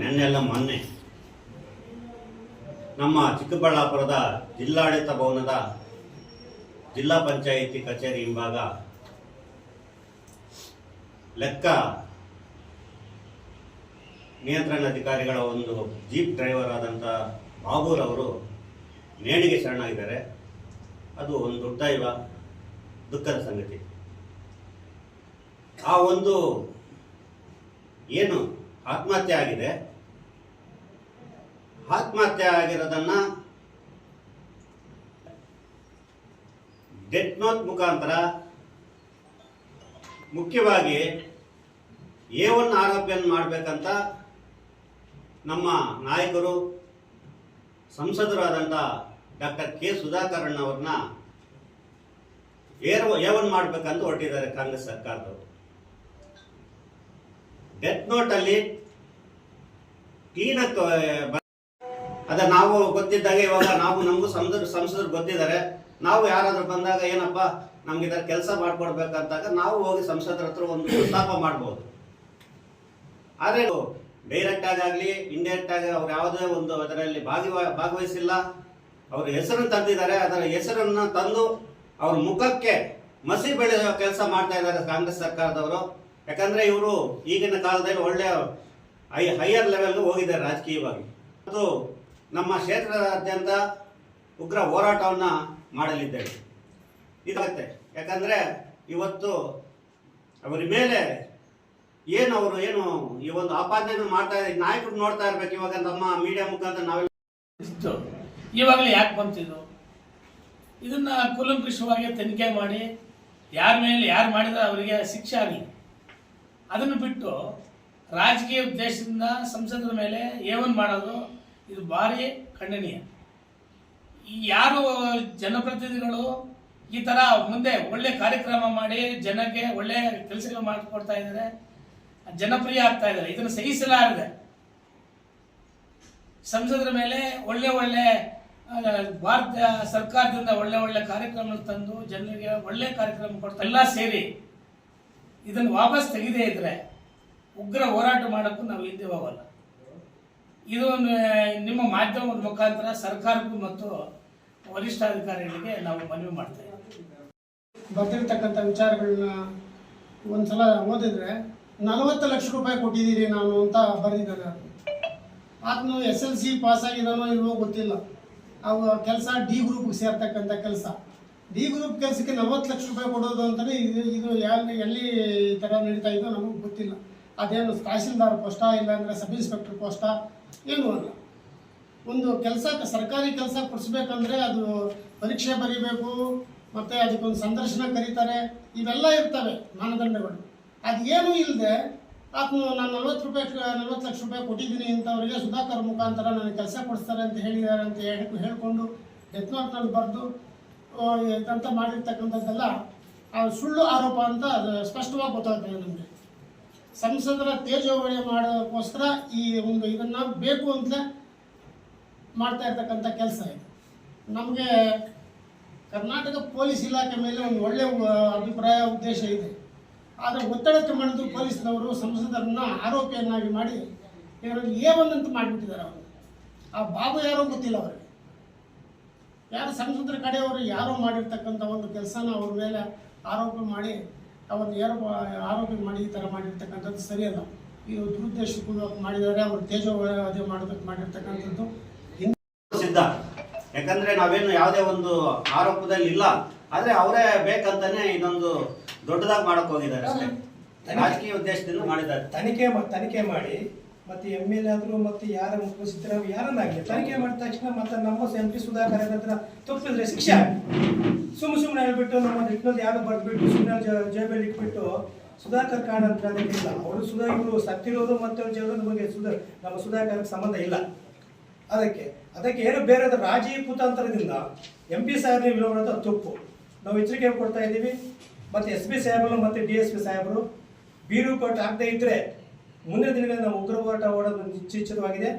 ನೆನ್ನೆಲ್ಲ ಮೊನ್ನೆ. ನಮ್ಮ ಚಿಕ್ಕಬಳ್ಳಾಪುರದ ಜಿಲ್ಲಾಡಳಿತ ಭವನದ ಜಿಲ್ಲಾ ಪಂಚಾಯಿತಿ ಕಚೇರಿ ಹಿಂಭಾಗ ಲೆಕ್ಕ ನಿಯಂತ್ರಣ ಅಧಿಕಾರಿಗಳ ಒಂದು ಜೀಪ್ ಡ್ರೈವರ್ ಆದಂಥ ಬಾಬೂರ್ ಅವರು ನೇಣಿಗೆ ಶರಣಾಗಿದ್ದಾರೆ. ಅದು ಒಂದು ದುರ್ದೈವ, ದುಃಖದ ಸಂಗತಿ. ಆ ಒಂದು ಏನು ಆತ್ಮಹತ್ಯೆ ಆಗಿದೆ. ಆತ್ಮಹತ್ಯೆ ಆಗಿರೋದನ್ನ ಡೆತ್ ನೋಟ್ ಮುಖಾಂತರ ಮುಖ್ಯವಾಗಿ ಎ ಒನ್ ಆರೋಪಿಯನ್ನು ಮಾಡಬೇಕಂತ ನಮ್ಮ ನಾಯಕರು ಸಂಸದರಾದಂಥ ಡಾಕ್ಟರ್ ಕೆ ಸುಧಾಕರಣ್ಣವ್ರನ್ನ ಏರ್ ಎ ಒನ್ ಮಾಡಬೇಕಂತ ಹೊರಟಿದ್ದಾರೆ ಕಾಂಗ್ರೆಸ್ ಸರ್ಕಾರದವರು. ಡೆತ್ ನೋಟ್ ಅಲ್ಲಿ ಕ್ಲೀನ್ ಅದ ನಾವು ಗೊತ್ತಿದ್ದಾಗ ಇವಾಗ ನಾವು ನಮಗೂ ಸಂಸದರು ಸಂಸದರು ಗೊತ್ತಿದ್ದಾರೆ. ನಾವು ಯಾರಾದ್ರೂ ಬಂದಾಗ ಏನಪ್ಪ, ನಮ್ಗೆ ಕೆಲಸ ಮಾಡ್ಕೊಡ್ಬೇಕಂತಾಗ ನಾವು ಹೋಗಿ ಸಂಸದರ ಹತ್ರ ಒಂದು ಪ್ರಸ್ತಾಪ ಮಾಡ್ಬೋದು. ಆದರೆ ಡೈರೆಕ್ಟ್ ಆಗಲಿ ಇಂಡೈರೆಕ್ಟ್ ಆಗಿ ಅವ್ರು ಯಾವುದೇ ಒಂದು ಅದರಲ್ಲಿ ಭಾಗವ, ಭಾಗವಹಿಸಿಲ್ಲ. ಅವ್ರ ಹೆಸರನ್ನು ತಂದಿದ್ದಾರೆ. ಅದರ ಹೆಸರನ್ನ ತಂದು ಅವ್ರ ಮುಖಕ್ಕೆ ಮಸಿ ಬೆಳೆಯುವ ಕೆಲಸ ಮಾಡ್ತಾ ಇದ್ದಾರೆ ಕಾಂಗ್ರೆಸ್ ಸರ್ಕಾರದವರು. ಯಾಕಂದ್ರೆ ಇವರು ಈಗಿನ ಕಾಲದಲ್ಲಿ ಒಳ್ಳೆ ಹೈ ಹೈಯರ್ ಲೆವೆಲ್ಗೆ ಹೋಗಿದ್ದಾರೆ ರಾಜಕೀಯವಾಗಿ. ಮತ್ತು ನಮ್ಮ ಕ್ಷೇತ್ರದಾದ್ಯಂತ ಉಗ್ರ ಹೋರಾಟವನ್ನು ಮಾಡಲಿದ್ದೇವೆ ಇದಾಗುತ್ತೆ. ಯಾಕಂದ್ರೆ ಇವತ್ತು ಅವರ ಮೇಲೆ ಏನು ಅವರು ಏನು ಈ ಒಂದು ಆಪಾದನೆ ಮಾಡ್ತಾ ಇದ್ದಾರೆ. ನಾಯಕರು ನೋಡ್ತಾ ಇರ್ಬೇಕು ಇವಾಗ ನಮ್ಮ ಮೀಡಿಯಾ ಮುಖಾಂತರ ನಾವೆಲ್ಲ. ಇವಾಗಲೇ ಯಾಕೆ ಬಂತಿದ್ದು? ಇದನ್ನ ಕೂಲಂಕುಷವಾಗಿ ತನಿಖೆ ಮಾಡಿ, ಯಾರ ಮೇಲೆ ಯಾರು ಮಾಡಿದ್ರೆ ಅವರಿಗೆ ಶಿಕ್ಷೆ ಆಗಲಿ. ಅದನ್ನು ಬಿಟ್ಟು ರಾಜಕೀಯ ಉದ್ದೇಶದಿಂದ ಸಂಸದರ ಮೇಲೆ ಏವನ್ ಮಾಡೋದು ಇದು ಭಾರಿ ಖಂಡನೀಯ. ಯಾರು ಜನಪ್ರತಿನಿಧಿಗಳು ಈ ಥರ ಮುಂದೆ ಒಳ್ಳೆ ಕಾರ್ಯಕ್ರಮ ಮಾಡಿ ಜನಕ್ಕೆ ಒಳ್ಳೆ ಕೆಲಸಗಳು ಮಾಡಿಕೊಡ್ತಾ ಇದ್ದಾರೆ, ಜನಪ್ರಿಯ ಆಗ್ತಾ ಇದ್ದಾರೆ, ಇದನ್ನು ಸಹಿಸಲಾರದೆ. ಸಂಸದರ ಮೇಲೆ ಒಳ್ಳೆ ಒಳ್ಳೆ ಭಾರತ ಸರ್ಕಾರದಿಂದ ಒಳ್ಳೆ ಒಳ್ಳೆ ಕಾರ್ಯಕ್ರಮಗಳು ತಂದು ಜನರಿಗೆ ಒಳ್ಳೆ ಕಾರ್ಯಕ್ರಮ ಕೊಡ್ತಾ ಎಲ್ಲ ಸೇರಿ ಇದನ್ನು ವಾಪಸ್ ತೆಗೆದೇ ಇದ್ರೆ ಉಗ್ರ ಹೋರಾಟ ಮಾಡೋಕ್ಕೂ ನಾವು ಹಿಂದೆ ಹೋಗಲ್ಲ ಇದು ನಿಮ್ಮ ಮಾಧ್ಯಮದ ಮುಖಾಂತರ ಸರ್ಕಾರಕ್ಕೂ ಮತ್ತು ವರಿಷ್ಠಾಧಿಕಾರಿಗಳಿಗೆ ನಾವು ಮನವಿ ಮಾಡ್ತೇವೆ ಬರ್ತಿರ್ತಕ್ಕಂಥ ವಿಚಾರಗಳನ್ನ ಒಂದ್ಸಲ ಓದಿದ್ರೆ ನಲವತ್ತು ಲಕ್ಷ ರೂಪಾಯಿ ಕೊಟ್ಟಿದ್ದೀರಿ ನಾನು ಅಂತ ಬರೆದಿದ್ದಾರೆ. ಆತ. ಆತನು ಎಸ್ ಎಲ್ ಸಿ ಪಾಸ್ ಆಗಿದಾನೋ ಇಲ್ವೋ ಗೊತ್ತಿಲ್ಲ. ಅವು ಕೆಲಸ ಡಿ ಗ್ರೂಪ್ಗೆ ಸೇರ್ತಕ್ಕಂಥ ಕೆಲಸ. ಡಿ ಗ್ರೂಪ್ ಕೆಲಸಕ್ಕೆ ನಲವತ್ತು ಲಕ್ಷ ರೂಪಾಯಿ ಕೊಡೋದು ಅಂತಲೇ ಇದು ಇದು ಎಲ್ಲಿ ಎಲ್ಲಿ ಈ ಥರ ನಡೀತಾ ಇದ್ದೋ ನಮಗೆ ಗೊತ್ತಿಲ್ಲ. ಅದೇನು ತಹಸೀಲ್ದಾರ್ ಪೋಸ್ಟಾ ಇಲ್ಲಾಂದರೆ ಸಬ್ ಇನ್ಸ್ಪೆಕ್ಟರ್ ಪೋಸ್ಟಾ? ಏನೂ ಅಲ್ಲ. ಒಂದು ಕೆಲಸ ಸರ್ಕಾರಿ ಕೆಲಸ ಕೊಡಿಸ್ಬೇಕಂದ್ರೆ ಅದು ಪರೀಕ್ಷೆ ಬರೀಬೇಕು, ಮತ್ತೆ ಅದಕ್ಕೊಂದು ಸಂದರ್ಶನ ಕರೀತಾರೆ, ಇವೆಲ್ಲ ಇರ್ತವೆ ಮಾನದಂಡಗಳು. ಅದೇನೂ ಇಲ್ಲದೆ ಆತನು ನಾನು ನಲ್ವತ್ತು ರೂಪಾಯಿ, ನಲ್ವತ್ತು ಲಕ್ಷ ರೂಪಾಯಿ ಕೊಟ್ಟಿದ್ದೀನಿ ಇಂಥವ್ರಿಗೆ ಸುಧಾಕರ್ ಮುಖಾಂತರ ನನಗೆ ಕೆಲಸ ಕೊಡಿಸ್ತಾರೆ ಅಂತ ಹೇಳಿದ್ದಾರೆ ಅಂತ ಹೇಳಿ ಹೇಳಿಕೊಂಡು ಡೆತ್ ನೋಟ್ನಲ್ಲಿ ಬರೆದು ಅಂತ ಮಾಡಿರ್ತಕ್ಕಂಥದ್ದೆಲ್ಲ ಸುಳ್ಳು ಆರೋಪ ಅಂತ ಸ್ಪಷ್ಟವಾಗಿ ಗೊತ್ತಾಗ್ತದೆ ನಮಗೆ. ಸಂಸದರ ತೇಜೋವಳಿ ಮಾಡೋಕ್ಕೋಸ್ಕರ ಈ ಒಂದು ಇದನ್ನು ಬೇಕು ಅಂತಲೇ ಮಾಡ್ತಾ ಇರ್ತಕ್ಕಂಥ ಕೆಲಸ ಇದು. ನಮಗೆ ಕರ್ನಾಟಕ ಪೊಲೀಸ್ ಇಲಾಖೆ ಮೇಲೆ ಒಂದು ಒಳ್ಳೆಯ ಅಭಿಪ್ರಾಯ, ಉದ್ದೇಶ ಇದೆ. ಆದರೆ ಒತ್ತಡಕ್ಕೆ ಮಾಡಿದ್ರು ಪೊಲೀಸ್ನವರು ಸಂಸದರನ್ನ ಆರೋಪಿಯನ್ನಾಗಿ ಮಾಡಿ ಇವರಲ್ಲಿ ಏ ಒಂದಂತ ಅಂತ ಮಾಡಿಬಿಟ್ಟಿದ್ದಾರೆ ಅವರು. ಆ ಬಾಬು ಯಾರೋ ಗೊತ್ತಿಲ್ಲ ಅವರಿಗೆ. ಯಾರು ಸಂಸದರ ಕಡೆಯವರು ಯಾರು ಮಾಡಿರ್ತಕ್ಕಂಥ ಒಂದು ಕೆಲಸನ ಅವ್ರ ಮೇಲೆ ಆರೋಪ ಮಾಡಿ ಅವ್ರನ್ನ ಏರ್ ಆರೋಪ ಮಾಡಿ ಈ ಥರ ಮಾಡಿರ್ತಕ್ಕಂಥದ್ದು ಸರಿಯಲ್ಲ ಇದು ದುರುದ್ದೇಶಪೂರ್ವಕ ಮಾಡಿದರೆ ಅವ್ರ ತೇಜೋ ಅದೇ ಮಾಡೋದಕ್ಕೆ ಮಾಡಿರ್ತಕ್ಕಂಥದ್ದು ಸಿದ್ಧ. ಯಾಕಂದ್ರೆ ನಾವೇನು ಯಾವುದೇ ಒಂದು ಆರೋಪದಲ್ಲಿ ಇಲ್ಲ. ಆದ್ರೆ ಅವರೇ ಬೇಕಂತಾನೆ ಇದೊಂದು ದೊಡ್ಡದಾಗಿ ಮಾಡಕ್ ಹೋಗಿದ್ದಾರೆ ರಾಜಕೀಯ ಉದ್ದೇಶದಿಂದ ಮಾಡಿದ್ದಾರೆ. ತನಿಖೆ ತನಿಖೆ ಮಾಡಿ ಮತ್ತೆ ಎಂ ಎಲ್ ಆದ್ರು ಮತ್ತೆ ಯಾರ ಮುಖ್ಯಸ್ಥರ ಯಾರನ್ನಾಗಲಿ ತನಿಖೆ ಮಾಡಿದ ತಕ್ಷಣ ಮತ್ತೆ ನಮ್ಮ ಎಂ ಪಿ ಸುಧಾಕರ್ ಹತ್ರ ತಪ್ಪಿದ್ರೆ ಶಿಕ್ಷೆ ಸುಮ್ಮ ಸುಮ್ಮನೆ ಹೇಳ್ಬಿಟ್ಟು ನಮ್ಮ ದಿಟ್ಟಿನಲ್ಲಿ ಯಾರು ಬರ್ದ್ಬಿಟ್ಟು ಸುಮ್ಮನೆ ಜೇಬಲ್ಲಿ ಇಟ್ಬಿಟ್ಟು ಸುಧಾಕರ್ ಕಾರ್ಡ್ ಅಂತ ಅದಕ್ಕಿಲ್ಲ ಅವರು ಸುಧಾ ಇವರು ಸತ್ತಿರೋದು ಮತ್ತೆ ಅವ್ರ ಜೀವನದ ಬಗ್ಗೆ ಸುಧಾ ನಮ್ಮ ಸುಧಾಕರ್ ಸಂಬಂಧ ಇಲ್ಲ. ಅದಕ್ಕೆ ಅದಕ್ಕೆ ಏನು ಬೇರೆ ರಾಜಿ ಕುತಾಂತರದಿಂದ ಎಂ ಪಿ ಸಾಹೇಬ್ ವಿಲೋಮ ಮಾಡೋದು ತಪ್ಪು. ನಾವು ಎಚ್ಚರಿಕೆ ಕೊಡ್ತಾ ಇದ್ದೀವಿ. ಮತ್ತೆ ಎಸ್ ಬಿ ಸಾಹೇಬರು ಮತ್ತೆ ಡಿ ಎಸ್ ಪಿ ಸಾಹೇಬರು ಬೀರು ಕೊಟ್ಟು ಆಗದೆ ಇದ್ರೆ ಮುಂದಿನ ದಿನಗಳಲ್ಲಿ ನಾವು ಉಗ್ರ ಹೋರಾಟ ಓಡೋದು ನಿಶ್ಚಿತವಾಗಿದೆ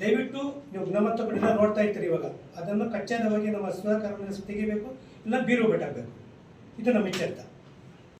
ದಯವಿಟ್ಟು ನೀವು ಗುಣಮಟ್ಟ ಪಡೆದ ನೋಡ್ತಾ ಇರ್ತೀರಿ ಇವಾಗ. ಅದನ್ನು ಕಚ್ಚಾದವಾಗಿ ನಮ್ಮ ಸುಧಾಕರ ತೆಗಿಬೇಕು ಇಲ್ಲ ಬೀರು ಬೆಟ್ಟಾಗಬೇಕು ಇದು ನಮ್ಮ ಇತ್ಯರ್ಥ